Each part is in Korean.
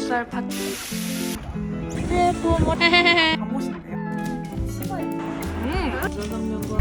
닭가슴살 파티. 치마에 음. 짜장면과.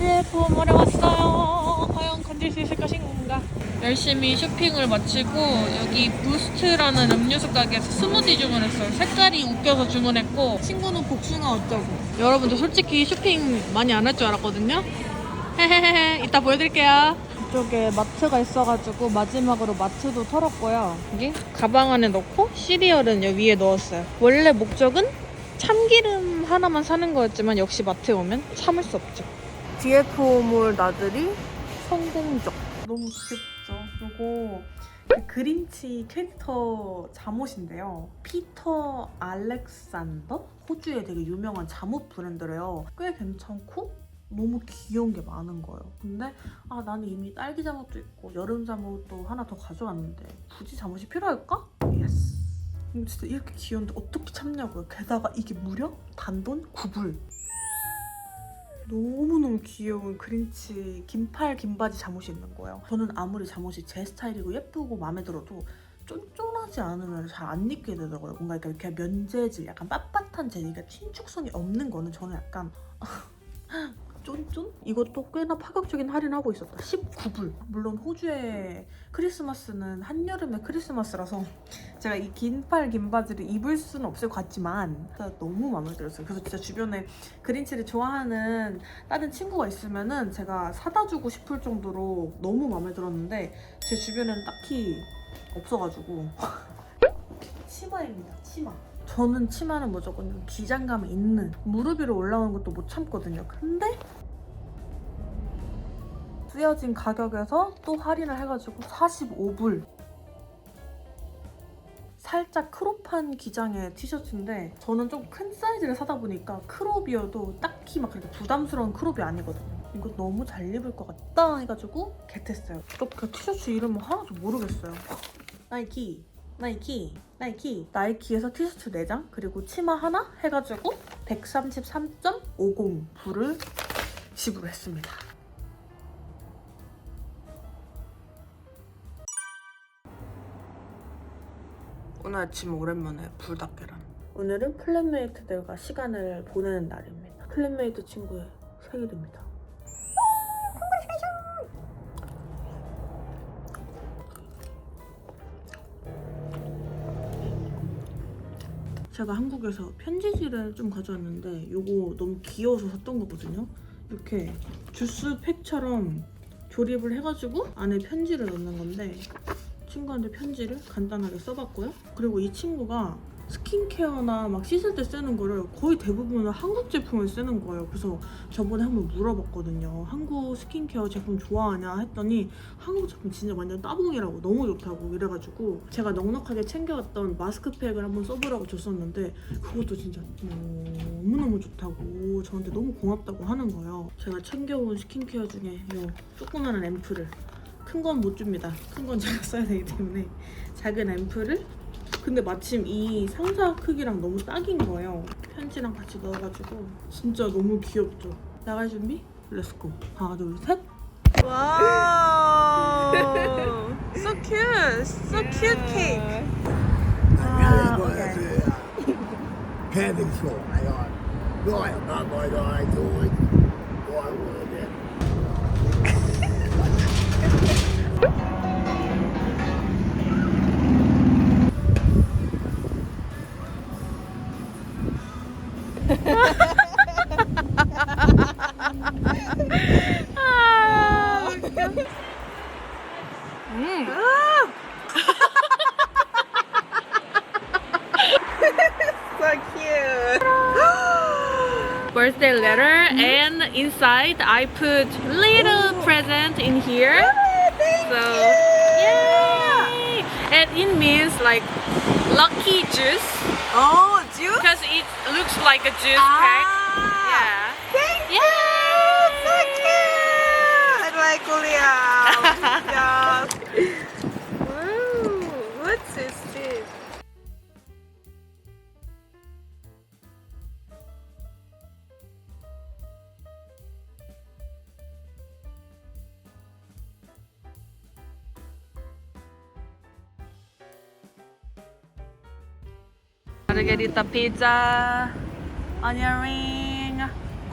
네, 부모래 왔어요. 과연 건질 수 있을 것인가? 열심히 쇼핑을 마치고 여기 부스트라는 음료수 가게에서 스무디 주문했어요. 색깔이 웃겨서 주문했고 친구는 복숭아 어쩌고. 여러분들 솔직히 쇼핑 많이 안 할 줄 알았거든요. 헤헤헤 이따 보여드릴게요. 이쪽에 마트가 있어가지고 마지막으로 마트도 털었고요. 여기 가방 안에 넣고 시리얼은 여기 위에 넣었어요. 원래 목적은 참기름 하나만 사는 거였지만 역시 마트에 오면 참을 수 없죠. DF몰 나들이 성공적. 너무 귀엽죠? 요거 그 그린치 캐릭터 잠옷인데요. 피터 알렉산더? 호주의 되게 유명한 잠옷 브랜드래요. 꽤 괜찮고 너무 귀여운 게 많은 거예요. 근데 아 나는 이미 딸기 잠옷도 있고 여름 잠옷도 하나 더 가져왔는데 굳이 잠옷이 필요할까? 예스. 진짜 이렇게 귀여운데 어떻게 참냐고요. 게다가 이게 무려 단돈 9불. 너무너무 귀여운 그린치 긴팔 긴바지 잠옷이 있는 거예요. 저는 아무리 잠옷이 제 스타일이고 예쁘고 마음에 들어도 쫀쫀하지 않으면 잘 안 입게 되더라고요. 뭔가 이렇게 면재질, 약간 빳빳한 재질, 그러니까 친축성이 없는 거는 저는 약간 쫀쫀? 이것도 꽤나 파격적인 할인하고 있었다. 19불. 물론 호주의 크리스마스는 한여름의 크리스마스라서 제가 이 긴팔 긴바지를 입을 수는 없을 것 같지만 진짜 너무 마음에 들었어요. 그래서 진짜 주변에 그린치를 좋아하는 다른 친구가 있으면은 제가 사다 주고 싶을 정도로 너무 마음에 들었는데 제 주변에는 딱히 없어가지고 치마입니다. 치마. 저는 치마는 무조건 좀 기장감이 있는 무릎 위로 올라오는 것도 못 참거든요. 근데 쓰여진 가격에서 또 할인을 해가지고 45불 살짝 크롭한 기장의 티셔츠인데 저는 좀 큰 사이즈를 사다 보니까 크롭이어도 딱히 막 그렇게 부담스러운 크롭이 아니거든요. 이거 너무 잘 입을 것 같다 해가지고 겟했어요. 어떻게 티셔츠 이름은 하나도 모르겠어요. 나이키, 나이키, 나이키. 나이키에서 티셔츠 4장 그리고 치마 하나 해가지고 133.50 불을 지불했습니다. 오늘 아침 오랜만에 불닭계란. 오늘은 클랜메이트들과 시간을 보내는 날입니다. 클랜메이트 친구의 생일입니다. 제가 한국에서 편지지를 좀 가져왔는데 이거 너무 귀여워서 샀던 거거든요. 이렇게 주스 팩처럼 조립을 해가지고 안에 편지를 넣는 건데 친구한테 편지를 간단하게 써봤고요. 그리고 이 친구가 스킨케어나 막 씻을 때 쓰는 거를 거의 대부분은 한국 제품을 쓰는 거예요. 그래서 저번에 한번 물어봤거든요. 한국 스킨케어 제품 좋아하냐 했더니 한국 제품 진짜 완전 따봉이라고 너무 좋다고 이래가지고 제가 넉넉하게 챙겨왔던 마스크팩을 한번 써보라고 줬었는데 그것도 진짜 너무너무 좋다고 저한테 너무 고맙다고 하는 거예요. 제가 챙겨온 스킨케어 중에 이 조그마한 앰플을 큰 건 못 줍니다. 큰 건 제가 써야 되기 때문에 작은 앰플을 근데 마침 이 상자 크기랑 너무 딱인 거예요. 편지랑 같이 넣어가지고 진짜 너무 귀엽죠. 나갈 준비? 렛츠고. 하나 둘 셋. 와우. so cute. So cute cake. Ba rồi rồi, thôi Rồi, birthday letter and inside I put little present in here so yay! And it means like lucky juice Oh, juice? because it looks like a juice Ah. pack. Yeah. Thank Yeah. you! So cute! I like Julia. yeah. 마르게리타 피자, 어니언 링,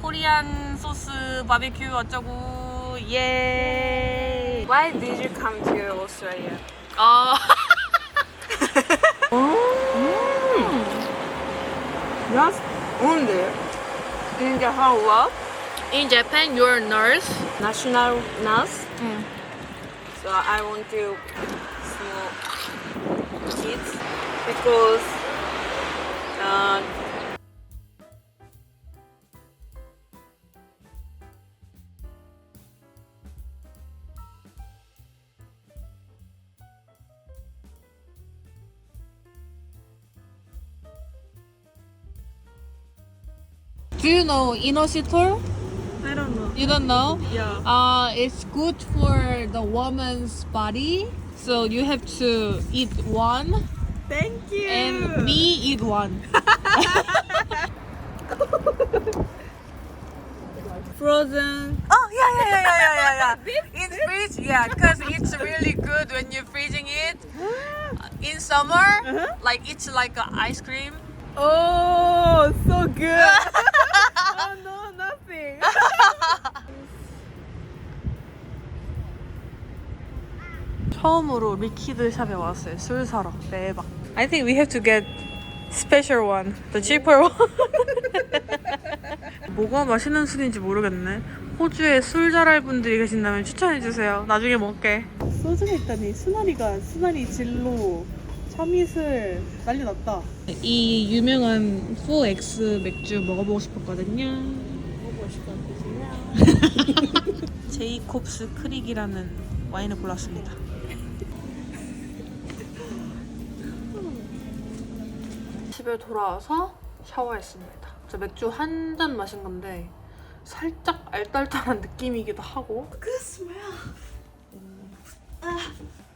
코리안 소스 바비큐 어쩌고 예. Why did you come to Australia? 어. Just only in the whole world, In Japan, you're a nurse. national nurse. 응. So I want to small kids because uh, Do you know inositol? I don't know. You don't know? Yeah. Uh, it's good for the woman's body. So you have to eat one Thank you. and me eat one. frozen. oh yeah yeah yeah yeah yeah yeah. In fridge, yeah, because it's really good when you're freezing it. In summer, like it's like a ice cream. Oh, so good. oh no, nothing. 처음으로 리퀴드 샵에 왔어요. 술 사러. 대박. I think we have to get special one. The cheaper one. 뭐가 맛있는 술인지 모르겠네. 호주에 술 잘할 분들이 계신다면 추천해 주세요. 나중에 먹게. 소주가 있다니. 수나리가, 수나리 진로, 참이슬 난리 났다. 이 유명한 4X 맥주 먹어보고 싶었거든요. 먹어보고 싶었거든요. 제이콥스 크릭이라는 와인을 골랐습니다. 집에 돌아와서 샤워했습니다. 저 맥주 한 잔 마신 건데 살짝 알딸딸한 느낌이기도 하고. 그 스멜. 아,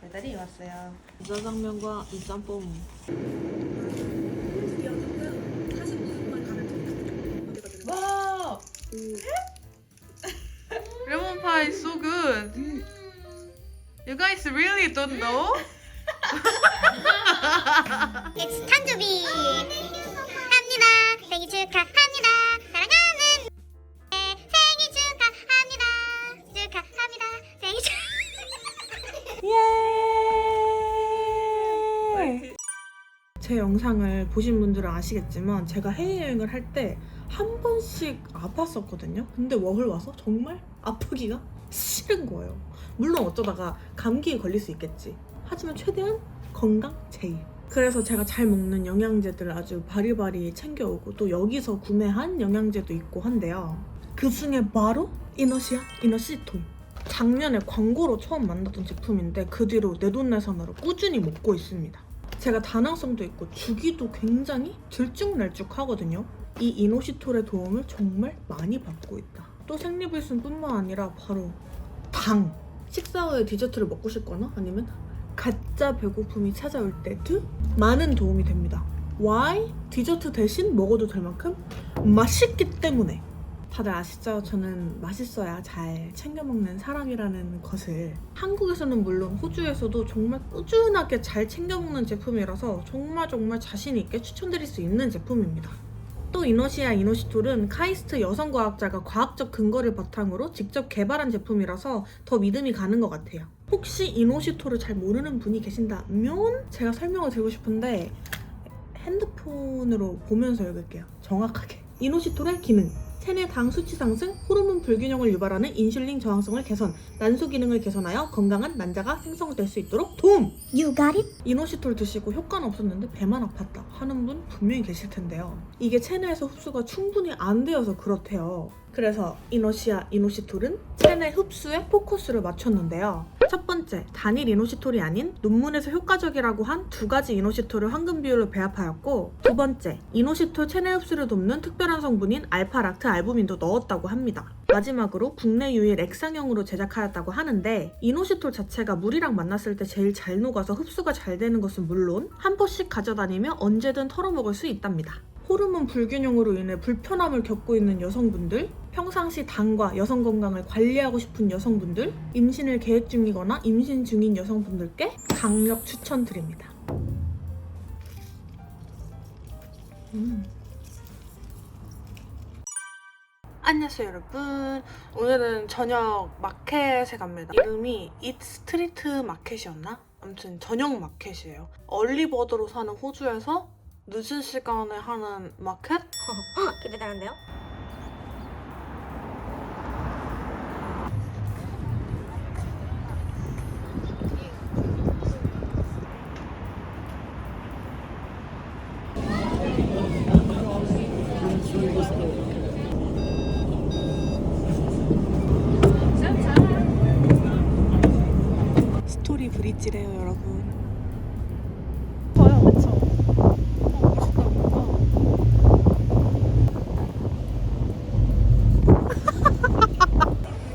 배달이 왔어요. 짜장면과 이 짬뽕. 와! 레몬 파이 so good. You guys really don't know? 탄조비 합니다. 생일 축하합니다. 사랑하는 네, 생일 축하합니다. 축하합니다. 생일 축하. 제 영상을 보신 분들은 아시겠지만 제가 해외여행을 할 때 한 번씩 아팠었거든요. 근데 워홀 와서 정말 아프기가 싫은 거예요. 물론 어쩌다가 감기에 걸릴 수 있겠지. 하지만 최대한 건강 제일. 그래서 제가 잘 먹는 영양제들을 아주 바리바리 챙겨오고 또 여기서 구매한 영양제도 있고 한데요. 그 중에 바로 이너시아, 이너시톨. 작년에 광고로 처음 만났던 제품인데 그 뒤로 내돈내산으로 꾸준히 먹고 있습니다. 제가 다낭성도 있고 주기도 굉장히 들쭉날쭉하거든요. 이 이노시톨의 도움을 정말 많이 받고 있다. 또 생리불순뿐만 아니라 바로 당. 식사 후에 디저트를 먹고 싶거나 아니면 가짜 배고픔이 찾아올 때두 많은 도움이 됩니다. Why? 디저트 대신 먹어도 될 만큼 맛있기 때문에. 다들 아시죠? 저는 맛있어야 잘 챙겨 먹는 사람이라는 것을 한국에서는 물론 호주에서도 정말 꾸준하게 잘 챙겨 먹는 제품이라서 정말 정말 자신 있게 추천드릴 수 있는 제품입니다. 또 이노시아 이노시톨은 카이스트 여성 과학자가 과학적 근거를 바탕으로 직접 개발한 제품이라서 더 믿음이 가는 것 같아요. 혹시 이노시톨을 잘 모르는 분이 계신다면 제가 설명을 드리고 싶은데 핸드폰으로 보면서 읽을게요. 정확하게. 이노시톨의 기능. 체내 당 수치 상승, 호르몬 불균형을 유발하는 인슐린 저항성을 개선, 난소 기능을 개선하여 건강한 난자가 생성될 수 있도록 도움! You got it? 이노시톨 드시고 효과는 없었는데 배만 아팠다 하는 분 분명히 계실 텐데요. 이게 체내에서 흡수가 충분히 안 되어서 그렇대요. 그래서 이노시아 이노시톨은 체내 흡수에 포커스를 맞췄는데요. 첫 번째, 단일 이노시톨이 아닌 논문에서 효과적이라고 한 두 가지 이노시톨을 황금 비율로 배합하였고 두 번째, 이노시톨 체내 흡수를 돕는 특별한 성분인 알파락트 알부민도 넣었다고 합니다. 마지막으로 국내 유일 액상형으로 제작하였다고 하는데 이노시톨 자체가 물이랑 만났을 때 제일 잘 녹아서 흡수가 잘 되는 것은 물론 한 포씩 가져다니며 언제든 털어먹을 수 있답니다. 호르몬 불균형으로 인해 불편함을 겪고 있는 여성분들, 평상시 당과 여성 건강을 관리하고 싶은 여성분들, 임신을 계획 중이거나 임신 중인 여성분들께 강력 추천드립니다. 음. 안녕하세요 여러분 오늘은 저녁 마켓에 갑니다 이름이 Eat 스트리트 마켓이었나? 아무튼 저녁 마켓이에요 얼리버드로 사는 호주에서 늦은 시간에 하는 마켓? 기대되는데요? 브릿지래요 여러분.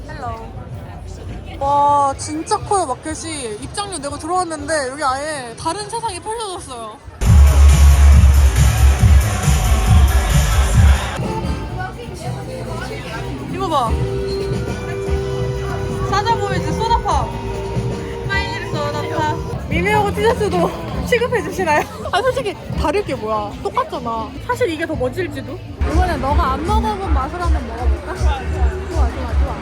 헬로 와 진짜 커요 마켓이. 입장료 내고 들어왔는데 여기 아예 다른 세상이 펼쳐졌어요. 이거 봐 미미하고 티셔츠도 취급해 주시나요? 아 솔직히 다를 게 뭐야 똑같잖아 사실 이게 더 멋질지도 이번에 너가 안 먹어본 맛을 한번 먹어볼까? 좋아 좋아 좋아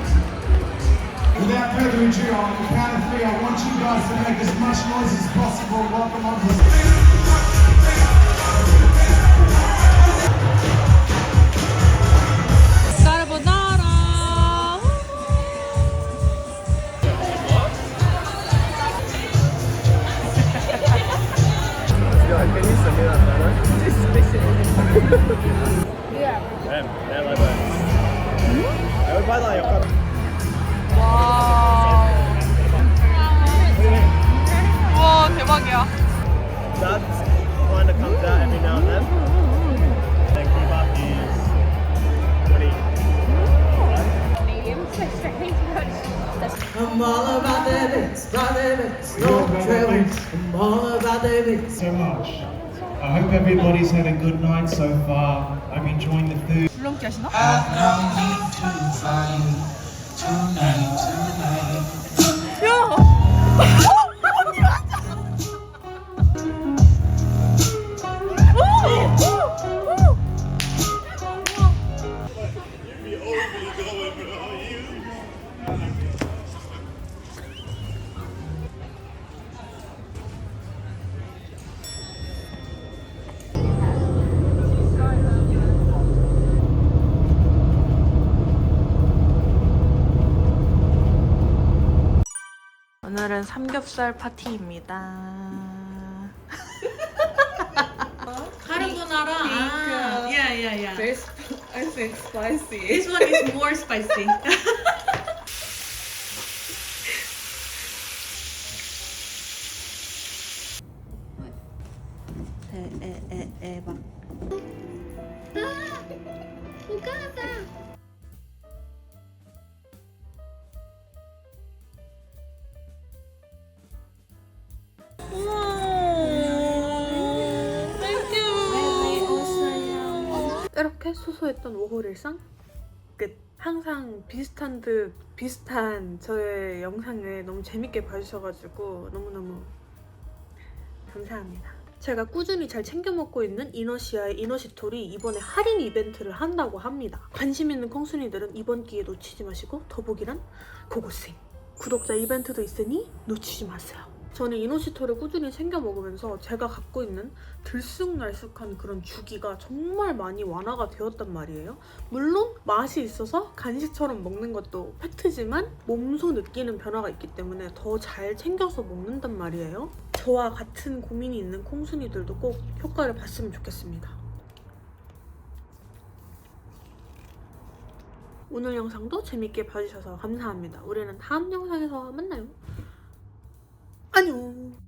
Without further ado, on the count of three, I want you guys to make as much noise as possible. Welcome on to the I'm all about the bits, about the bits, no trails. I'm all about the bits. So much. I hope everybody's had a good night so far. I'm enjoying the food. I've no need to find tonight, tonight. No! 오늘은 삼겹살 파티입니다 카르보나라 아, yeah yeah yeah I think spicy. This one is more spicy. 에 에 에 에 막 소소했던 5월 일상 끝. 항상 비슷한 듯 비슷한 저의 영상을 너무 재밌게 봐주셔가지고 너무너무 감사합니다. 제가 꾸준히 잘 챙겨 먹고 있는 이너시아의 이너시톨이 이번에 할인 이벤트를 한다고 합니다. 관심 있는 콩순이들은 이번 기회 놓치지 마시고 더보기란 고고생. 구독자 이벤트도 있으니 놓치지 마세요. 저는 이노시토를 꾸준히 챙겨 먹으면서 제가 갖고 있는 들쑥날쑥한 그런 주기가 정말 많이 완화가 되었단 말이에요. 물론 맛이 있어서 간식처럼 먹는 것도 팩트지만 몸소 느끼는 변화가 있기 때문에 더 잘 챙겨서 먹는단 말이에요. 저와 같은 고민이 있는 콩순이들도 꼭 효과를 봤으면 좋겠습니다. 오늘 영상도 재밌게 봐주셔서 감사합니다. 우리는 다음 영상에서 만나요. I know.